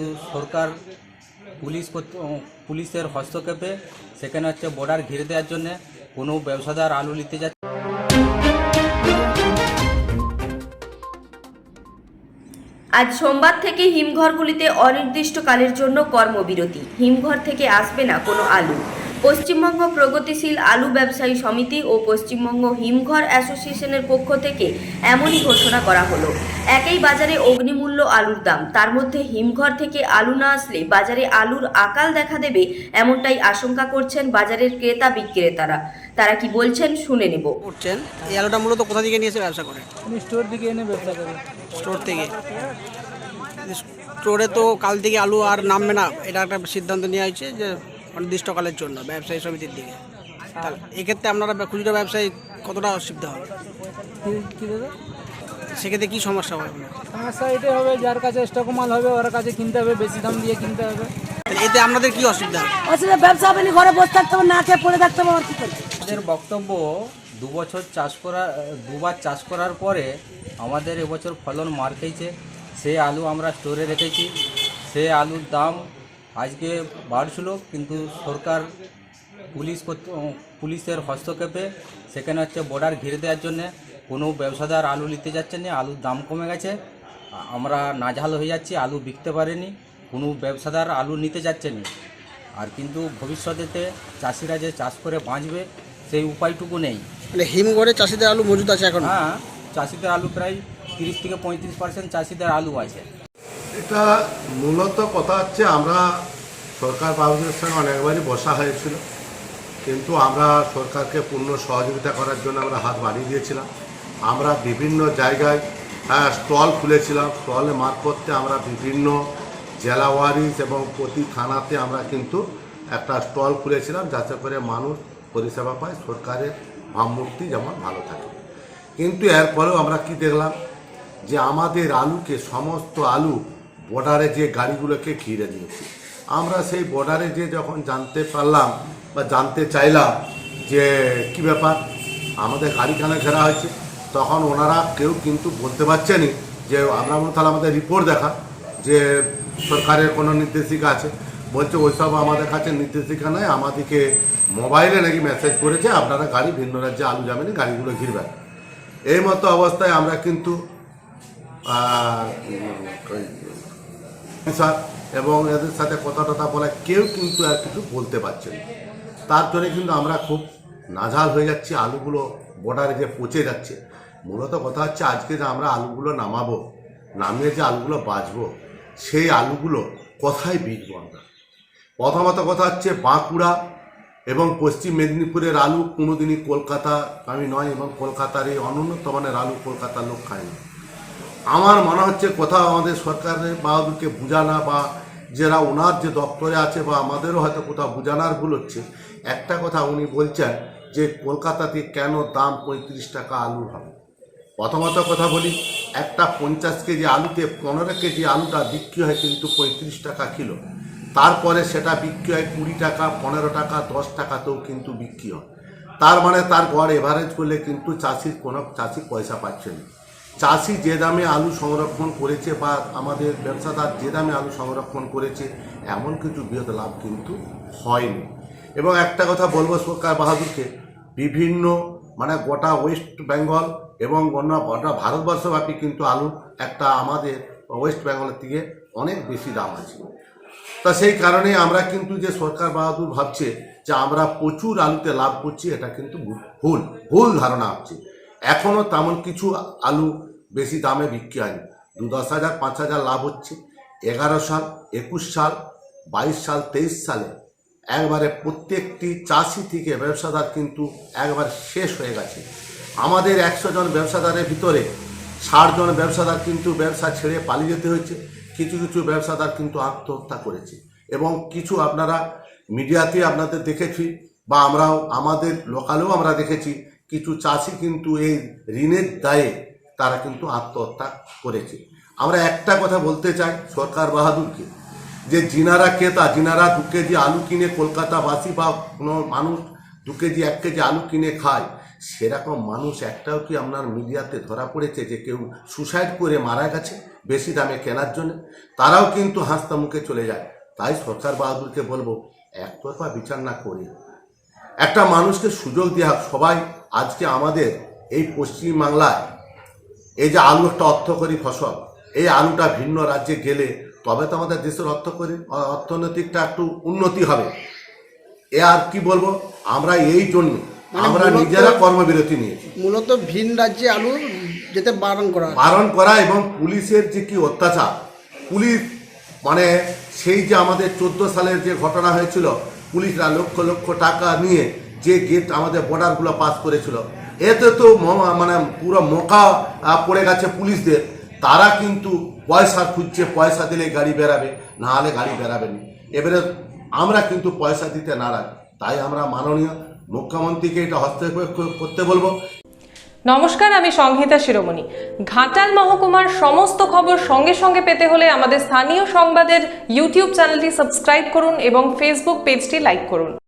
কিন্তু সরকার, পুলিশ পুলিশের হস্তক্ষেপে সেখানে হচ্ছে বর্ডার ঘিরে দেওয়ার জন্য কোনো ব্যবসাদার আলু নিতে যাচ্ছে আজ সোমবার থেকে হিমঘরগুলিতে অনির্দিষ্টকালের জন্য কর্মবিরতি। হিমঘর থেকে আসবে না কোনো আলু। পশ্চিমবঙ্গ প্রগতিশীল আলু ব্যবসায়ী সমিতি ও পশ্চিমবঙ্গ হিমঘর অ্যাসোসিয়েশনের পক্ষ থেকে এমনই ঘোষণা করা হলো। একই বাজারে অগ্নিমূল্য আলুর দাম তার মধ্যে হিমঘর থেকে আলু না আসলে বাজারে আলুর আকাল দেখা দেবে এমনটাই আশঙ্কা করছেন বাজারের ক্রেতা বিক্রেতারা। তারা কি বলছেন শুনে নেব। করছেন এই আলুটা মূলত কোথা থেকে নিয়ে এসে ব্যবসা করেন আমি স্টোর দিকে এনে ব্যবসা করি। স্টোর থেকে। স্টোরে তো কাল থেকে আলু আর নামবে না এটা একটা সিদ্ধান্ত নেওয়া হয়েছে যে অনির্দিষ্টকালের জন্য ব্যবসায়ী সমিতির দিকে। তাহলে এক্ষেত্রে আপনারা খুচরো ব্যবসায়ী কতটা অসুবিধা হবে? কি- দাদা সেক্ষেত্রে কী সমস্যা হবে সমস্যা এটাই হবে যার কাছে স্টক মাল হবে ওর কাছে কিনতে হবে বেশি দাম দিয়ে কিনতে হবে। এতে আপনাদের কী অসুবিধা? হবে অসুবিধা ব্যবসা হবে না ঘরে বসে থাকতে হবে না খেয়ে পড়ে থাকতে হবে আর কি করবে? আমাদের বক্তব্য দু বছর চাষ করা দুবার চাষ করার পরে আমাদের এবছর ফলন মার খেয়েছে। সেই আলু আমরা স্টোরে রেখেছি। সেই আলুর দাম আজকে বাড়ছিল কিন্তু সরকার পুলিশ কর্তৃ- পুলিশের হস্তক্ষেপে সেখানে হচ্ছে বর্ডার ঘিরে দেওয়ার জন্যে কোনো ব্যবসাদার আলু নিতে যাচ্ছে না আলুর দাম কমে গেছে। আমরা নাজেহাল হয়ে যাচ্ছি আলু বিকতে পারেনি কোনো ব্যবসাদার আলু নিতে যাচ্ছে না। আর কিন্তু ভবিষ্যতেতে চাষিরা যে চাষ করে বাঁচবে সেই উপায়টুকু নেই। মানে হিমঘরে চাষিদের আলু মজুদ আছে এখন? হ্যাঁ চাষিদের আলু প্রায় তিরিশ থেকে পঁয়ত্রিশ পার্সেন্ট চাষিদের আলু আছে। এটা মূলত কথা হচ্ছে আমরা সরকার বাবুদের সঙ্গে অনেকবারই বসা হয়েছিল। কিন্তু আমরা সরকারকে পূর্ণ সহযোগিতা করার জন্য আমরা হাত বাড়িয়ে দিয়েছিলাম। আমরা বিভিন্ন জায়গায় হ্যাঁ স্টল খুলেছিলাম। স্টলের মারফতে আমরা বিভিন্ন জেলা ওয়ারিস এবং প্রতি থানাতে আমরা কিন্তু একটা স্টল খুলেছিলাম যাতে করে মানুষ পরিষেবা পায়, সরকারের ভাবমূর্তি যেমন ভালো থাকে। কিন্তু এরপরেও আমরা কি দেখলাম যে আমাদের আলুকে, সমস্ত আলু বর্ডারে যে গাড়িগুলোকে ঘিরে দিয়েছে। আমরা সেই বর্ডারে যে যখন জানতে পারলাম বা জানতে চাইলাম যে কি ব্যাপার, আমাদের গাড়ি কেন ঘেরা হয়েছে, তখন ওনারা কেউ কিন্তু বলতে পারছেনি যে আমরা মনে তাহলে আমাদের রিপোর্ট দেখা যে সরকারের কোনো নির্দেশিকা আছে। বলছে, ওইসব আমাদের কাছে নির্দেশিকা নয়, আমাদেরকে মোবাইলে নাকি মেসেজ করেছে, আপনারা গাড়ি ভিন্ন রাজ্যে আলু যাবেন গাড়িগুলো ঘিরবেন। এই মতো অবস্থায় আমরা কিন্তু স্যার এবং এদের সাথে কথা টথা বলে কেউ কিন্তু আর কিছু বলতে পারছে না। তার জন্য কিন্তু আমরা খুব নাঝাল হয়ে যাচ্ছি, আলুগুলো বর্ডারে যে পচে যাচ্ছে। মূলত কথা হচ্ছে আজকে যে আমরা আলুগুলো নামাবো, নামিয়ে যে আলুগুলো বাঁচবো, সেই আলুগুলো কোথায় বিকবো আমরা? প্রথমত কথা হচ্ছে বাঁকুড়া এবং পশ্চিম মেদিনীপুরের আলু কোনোদিনই কলকাতা, আমি নয়, এবং কলকাতার এই অনুন্নত মানের আলু কলকাতার লোক খায় না। আমার মনে হচ্ছে কোথাও আমাদের সরকারের বাহাদুরকে বুঝানা বা যারা ওনার যে দপ্তরে আছে বা আমাদেরও হয়তো কোথাও বুঝানার ভুল হচ্ছে, একটা কথা উনি বলছেন যে কলকাতাতে কেন দাম পঁয়ত্রিশ টাকা আলুর হবে? প্রথমত কথা বলি, একটা পঞ্চাশ কেজি আলুতে পনেরো কেজি আলুটা বিক্রি হয় কিন্তু পঁয়ত্রিশ টাকা কিলো। তারপরে সেটা বিক্রি হয় কুড়ি টাকা, পনেরো টাকা, দশ টাকাতেও কিন্তু বিক্রি হয়। তার মানে তার গড় এভারেজ করলে কিন্তু চাষির কোনো চাষি পয়সা পাচ্ছে না। চাষি যে দামে আলু সংরক্ষণ করেছে বা আমাদের ব্যবসাদার যে দামে আলু সংরক্ষণ করেছে, এমন কিছু বৃহৎ লাভ কিন্তু হয়নি। এবং একটা কথা বলব সরকার বাহাদুরকে, বিভিন্ন মানে গোটা ওয়েস্ট বেঙ্গল এবং অন্য গোটা ভারতবর্ষব্যাপী কিন্তু আলু একটা আমাদের ওয়েস্ট বেঙ্গলের থেকে অনেক বেশি দাম আছে। তা সেই কারণে আমরা কিন্তু যে সরকার বাহাদুর ভাবছে যে আমরা প্রচুর আলুতে লাভ করছি, এটা কিন্তু ভুল ভুল ধারণা হচ্ছে। এখনও তেমন কিছু আলু বেশি দামে বিক্রি হয়নি। দু দশ হাজার, পাঁচ হাজার লাভ হচ্ছে। এগারো সাল, একুশ সাল, বাইশ সাল, তেইশ সালে একবারে প্রত্যেকটি চাষি থেকে ব্যবসাদার কিন্তু একবার শেষ হয়ে গেছে। আমাদের একশো জন ব্যবসাদারের ভিতরে ষাট জন ব্যবসাদার কিন্তু ব্যবসা ছেড়ে পালিয়ে যেতে হয়েছে। কিছু কিছু ব্যবসাদার কিন্তু আত্মহত্যা করেছে। এবং কিছু আপনারা মিডিয়াতে আপনাদের দেখেছি বা আমরাও, আমাদের লোকালেও আমরা দেখেছি কিছু চাষি কিন্তু এই ঋণের দায়ে তারা কিন্তু আত্মহত্যা করেছে। আমরা একটা কথা বলতে চাই সরকার বাহাদুরকে, যে জিনারা ক্রেতা, জিনারা দু কেজি আলু কিনে কলকাতাবাসী বা কোনো মানুষ দু কেজি, এক কেজি আলু কিনে খায়, সেরকম মানুষ একটাও কি আপনার মিডিয়াতে ধরা পড়েছে যে কেউ সুসাইড করে মারা গেছে বেশি দামে কেনার জন্য? তারাও কিন্তু হাসতা মুখে চলে যায়। তাই সরকার বাহাদুরকে বলব, একতরফা বিচার না করে, একটা মানুষকে সুযোগ দেওয়া সবাই আজকে আমাদের এই পশ্চিম বাংলায় এই যে আলু একটা অর্থকরী ফসল এই আলুটা ভিন্ন রাজ্যে গেলে তবে তো আমাদের দেশের অর্থকরী অর্থনৈতিকটা একটু উন্নতি হবে। এ আর কি বলব? আমরা এই জন্য মানে আমরা নিজেরা কর্মবিরতি নিয়েছি মূলত ভিন রাজ্যে আলু যেতে বারণ করা। বারণ করা এবং পুলিশের যে কি অত্যাচার পুলিশ মানে সেই যে আমাদের চোদ্দ সালের যে ঘটনা হয়েছিল পুলিশরা লক্ষ লক্ষ টাকা নিয়ে যে গেট আমাদের বর্ডারগুলো পাস করেছিল, এতে তো মানে পুরো মোকা পড়ে গেছে পুলিশদের। তারা কিন্তু পয়সা খুঁজছে, পয়সা দিলে গাড়ি বেরাবে, না হলে গাড়ি বেরাবে না এবারে আমরা কিন্তু পয়সা দিতে নারাজ। তাই আমরা মাননীয় মুখ্যমন্ত্রীকে এটা হস্তক্ষেপ করতে বলব। নমস্কার, আমি সংহিতা শিরোমণি। ঘাটাল মহকুমার সমস্ত খবর সঙ্গে সঙ্গে পেতে হলে আমাদের স্থানীয় সংবাদের ইউটিউব চ্যানেলটি সাবস্ক্রাইব করুন এবং ফেসবুক পেজটি লাইক করুন।